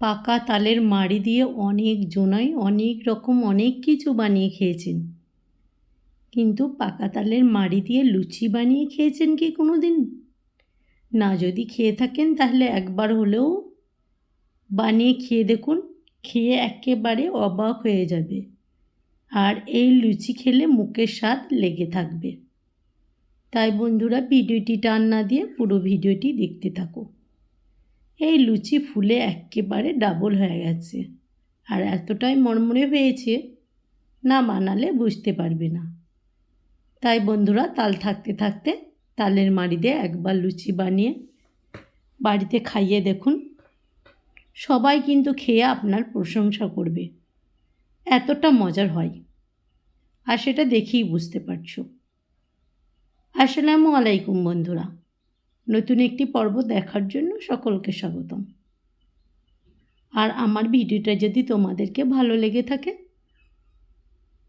পাকা তালের মাড়ি দিয়ে অনেক জনাই, অনেক রকম অনেক কিছু বানিয়ে খেয়েছেন। কিন্তু পাকা তালের মাড়ি দিয়ে লুচি বানিয়ে খেয়েছেন কি কোনো দিন না, যদি খেয়ে থাকেন তাহলে একবার হলেও বানিয়ে খেয়ে দেখুন, খেয়ে একেবারে অবাক হয়ে যাবে। আর এই লুচি খেলে মুখের স্বাদ লেগে থাকবে। তাই বন্ধুরা, ভিডিওটি টান না দিয়ে পুরো ভিডিওটি দেখতে থাকো। এই লুচি ফুলে একেবারে ডাবল হয়ে গেছে। আর এতটাই মরমরে হয়েছে, না বানালে বুঝতে পারবে না। তাই বন্ধুরা, তাল থাকতে থাকতে তালের মাড়ি দিয়ে একবার লুচি বানিয়ে বাড়িতে খাইয়ে দেখুন। সবাই কিন্তু খেয়ে আপনার প্রশংসা করবে। এতটা মজার হয়। আর সেটা দেখেই বুঝতে পারছ। আসসালামু আলাইকুম বন্ধুরা। নতুন একটি পর্ব দেখার জন্য সকলকে স্বাগতম। আর আমার ভিডিওটা যদি তোমাদেরকে ভালো লেগে থাকে,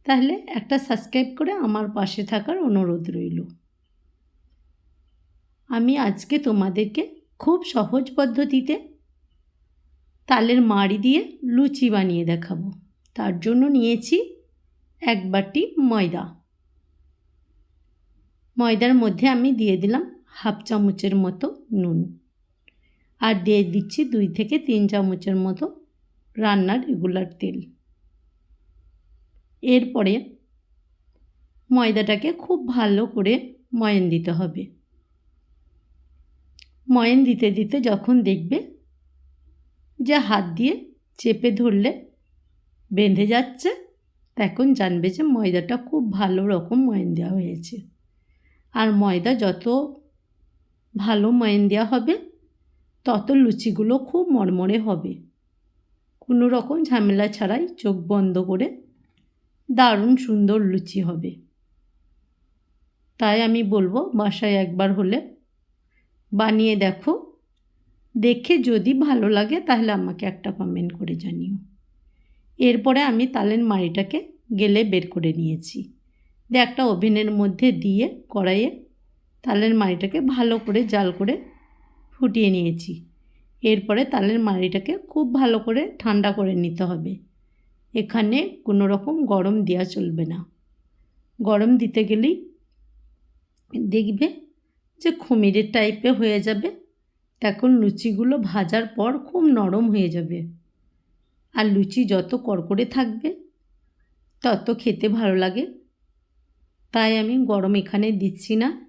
তাহলে একটা সাবস্ক্রাইব করে আমার পাশে থাকার অনুরোধ রইল। আমি আজকে তোমাদেরকে খুব সহজ পদ্ধতিতে তালের মাড়ি দিয়ে লুচি বানিয়ে দেখাবো। তার জন্য নিয়েছি এক বাটি ময়দা। ময়দার মধ্যে আমি দিয়ে দিলাম হাফ চামচের মতো নুন। আর দিয়ে দিচ্ছি দুই থেকে তিন চামচের মতো রান্নার রেগুলার তেল। এরপরে ময়দাটাকে খুব ভালো করে ময়ন দিতে হবে। ময়ন দিতে দিতে যখন দেখবে যে হাত দিয়ে চেপে ধরলে বেঁধে যাচ্ছে, তখন জানবে যে ময়দাটা খুব ভালো রকম ময়ন দেওয়া হয়েছে। আর ময়দা যত ভালো ময়ন দেওয়া হবে, তত লুচিগুলো খুব মরমরে হবে। কোনো রকম ঝামেলা ছাড়াই চোখ বন্ধ করে দারুণ সুন্দর লুচি হবে। তাই আমি বলব, বাসায় একবার হলে বানিয়ে দেখো। দেখে যদি ভালো লাগে, তাহলে আমাকে একটা কমেন্ট করে জানিও। এরপরে আমি তালের মাড়িটাকে গেলে বের করে নিয়েছি। দিয়ে একটা ওভেনের মধ্যে দিয়ে কড়াইয়ে তালের মাড়িটাকে ভালো করে জাল করে ফুটিয়ে নিয়েছি। এরপরে তালের মাড়িটাকে খুব ভালো করে ঠান্ডা করে নিতে হবে। এখানে কোনো রকম গরম দেওয়া চলবে না। গরম দিতে গেলেই দেখবে যে খুমিরের টাইপে হয়ে যাবে। তখন লুচিগুলো ভাজার পর খুব নরম হয়ে যাবে। আর লুচি যত কড়কড়ে থাকবে, তত খেতে ভালো লাগে। তাই আমি গরম এখানে দিচ্ছি না।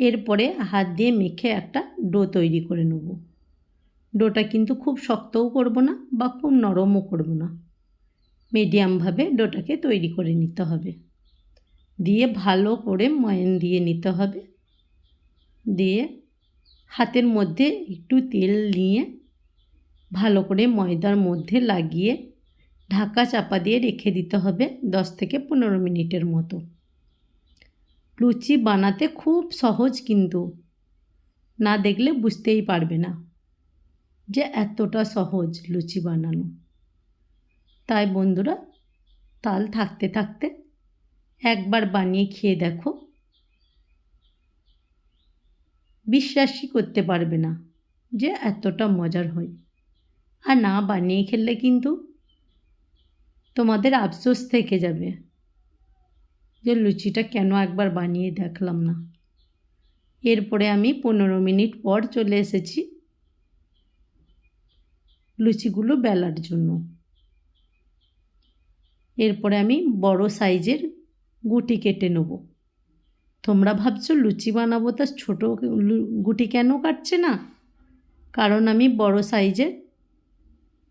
এরপরে হাত দিয়ে মেখে একটা ডো তৈরি করে নেব। ডোটা কিন্তু খুব শক্তও করব না বা খুব নরমও করব না। মিডিয়ামভাবে ডোটাকে তৈরি করে নিতে হবে। দিয়ে ভালো করে ময়ন দিয়ে নিতে হবে। দিয়ে হাতের মধ্যে একটু তেল নিয়ে ভালো করে ময়দার মধ্যে লাগিয়ে ঢাকা চাপা দিয়ে রেখে দিতে হবে দশ থেকে পনেরো মিনিটের মতো। লুচি বানাতে খুব সহজ কিন্তু। না দেখলে বুঝতেই পারবে না যে এতটা সহজ লুচি বানানো। তাই বন্ধুরা, তাল থাকতে থাকতে একবার বানিয়ে খেয়ে দেখো। বিশ্বাসই করতে পারবে না যে এতটা মজার হয়। আর না বানিয়ে খেললে কিন্তু তোমাদের আফসোস থেকে যাবে। যে লুচিটা কেন একবার বানিয়ে দেখলাম না। এরপরে আমি পনেরো মিনিট পর চলে এসেছি লুচিগুলো বেলার জন্য। এরপরে আমি বড় সাইজের গুটি কেটে নেব। তোমরা ভাবছ লুচি বানাবো তা ছোটো গুটি কেন কাটছে না? কারণ আমি বড় সাইজের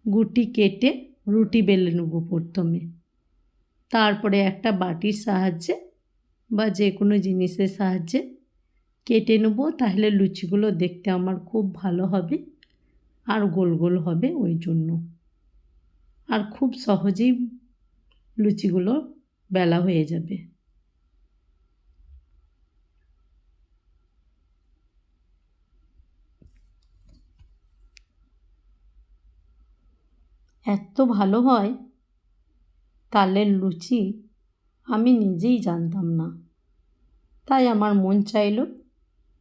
গুটি কেটে রুটি বেলে নেব প্রথমে। তারপরে একটা বাটির সাহায্যে বা যে কোনো জিনিসের সাহায্যে কেটে নেব, তাহলে লুচিগুলো দেখতে আমার খুব ভালো হবে আর গোল গোল হবে ওই জন্য। আর খুব সহজেই লুচিগুলো বেলা হয়ে যাবে। এত ভালো হয় তালের লুচি আমি নিজেই জানতাম না। তাই আমার মন চাইল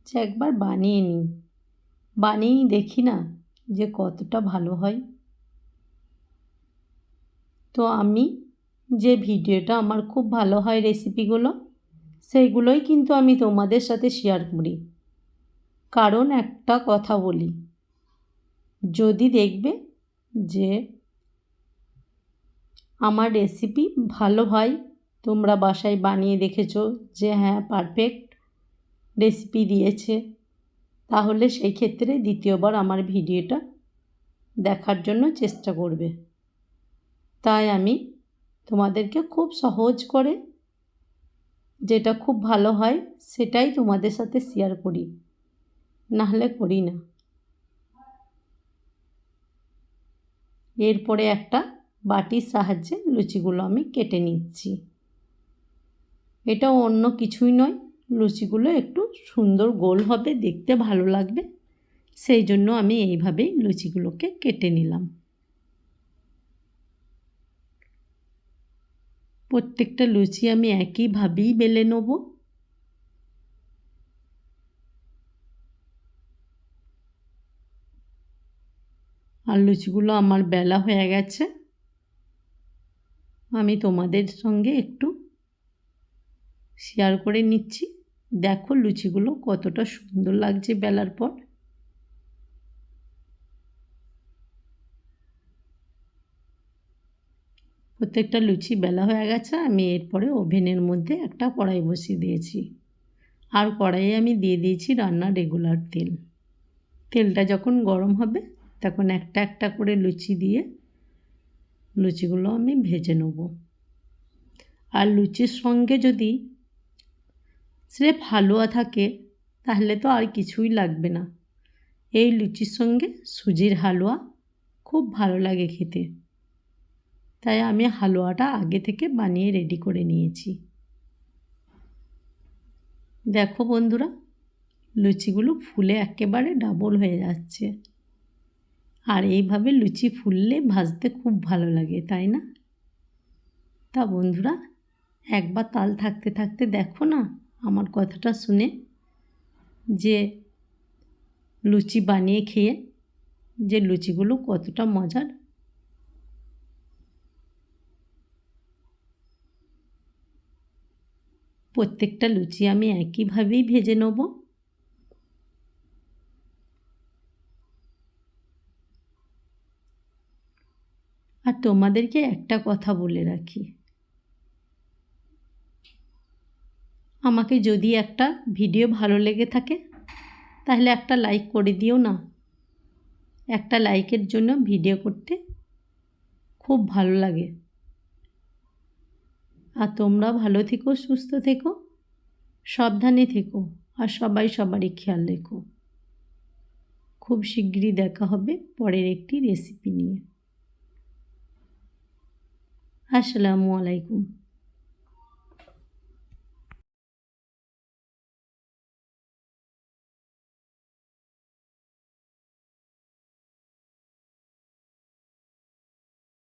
যে একবার বানিয়ে নিই। বানিয়েই দেখি না যে কতটা ভালো হয়। তো আমি যে ভিডিওটা আমার খুব ভালো হয় রেসিপিগুলো, সেইগুলোই কিন্তু আমি তোমাদের সাথে শেয়ার করি। কারণ একটা কথা বলি, যদি দেখবে যে আমার রেসিপি ভালো হয়, তোমরা বাসায় বানিয়ে দেখেছ যে হ্যাঁ পারফেক্ট রেসিপি দিয়েছে। তাহলে সেই ক্ষেত্রে দ্বিতীয়বার আমার ভিডিওটা দেখার জন্য চেষ্টা করবে। তাই আমি তোমাদেরকে খুব সহজ করে যেটা খুব ভালো হয় সেটাই তোমাদের সাথে শেয়ার করি। নাহলে করি না। এরপরে একটা বাটির সাহায্যে লুচিগুলো আমি কেটে নিচ্ছি। এটা অন্য কিছুই নয়, লুচিগুলো একটু সুন্দর গোল হবে, দেখতে ভালো লাগবে। সেই জন্য আমি এইভাবেই লুচিগুলোকে কেটে নিলাম। প্রত্যেকটা লুচি আমি একইভাবেই বেলে নেব। আর লুচিগুলো আমার বেলা হয়ে গেছে। আমি তোমাদের সঙ্গে একটু শেয়ার করে নিচ্ছি। দেখো লুচিগুলো কতটা সুন্দর লাগছে বেলার পর। প্রত্যেকটা লুচি বেলা হয়ে গেছে, আমি এরপরে ওভেনের মধ্যে একটা কড়াই বসিয়ে দিয়েছি। আর কড়াইয়ে আমি দিয়ে দিয়েছি রান্নার রেগুলার তেল। তেলটা যখন গরম হবে, তখন একটা একটা করে লুচি দিয়ে লুচিগুলো আমি ভেজে নেব। আর লুচির সঙ্গে যদি স্রেফ হালুয়া থাকে, তাহলে তো আর কিছুই লাগবে না। এই লুচির সঙ্গে সুজির হালুয়া খুব ভালো লাগে খেতে। তাই আমি হালুয়াটা আগে থেকে বানিয়ে রেডি করে নিয়েছি। দেখো বন্ধুরা, লুচিগুলো ফুলে একেবারে ডাবল হয়ে যাচ্ছে। আর এইভাবে লুচি ফুললে ভাজতে খুব ভালো লাগে, তাই না? তা বন্ধুরা, একবার তাল থাকতে থাকতে দেখো না আমার কথাটা শুনে যে লুচি বানিয়ে খেয়ে যে লুচিগুলো কতটা মজার। প্রত্যেকটা লুচি আমি একইভাবেই ভেজে নেব। আর তোমাদেরকে একটা কথা বলে রাখি। আমাকে যদি একটা ভিডিও ভালো লেগে থাকে, তাহলে একটা লাইক করে দিও না। একটা লাইকের জন্য ভিডিও করতে খুব ভালো লাগে। আর তোমরা ভালো থেকো, সুস্থ থেকো, সাবধানে থেকো, আর সবাই সবারই খেয়াল রেখো। খুব শিগগিরই দেখা হবে পরের একটি রেসিপি নিয়ে। আসসালামু আলাইকুম।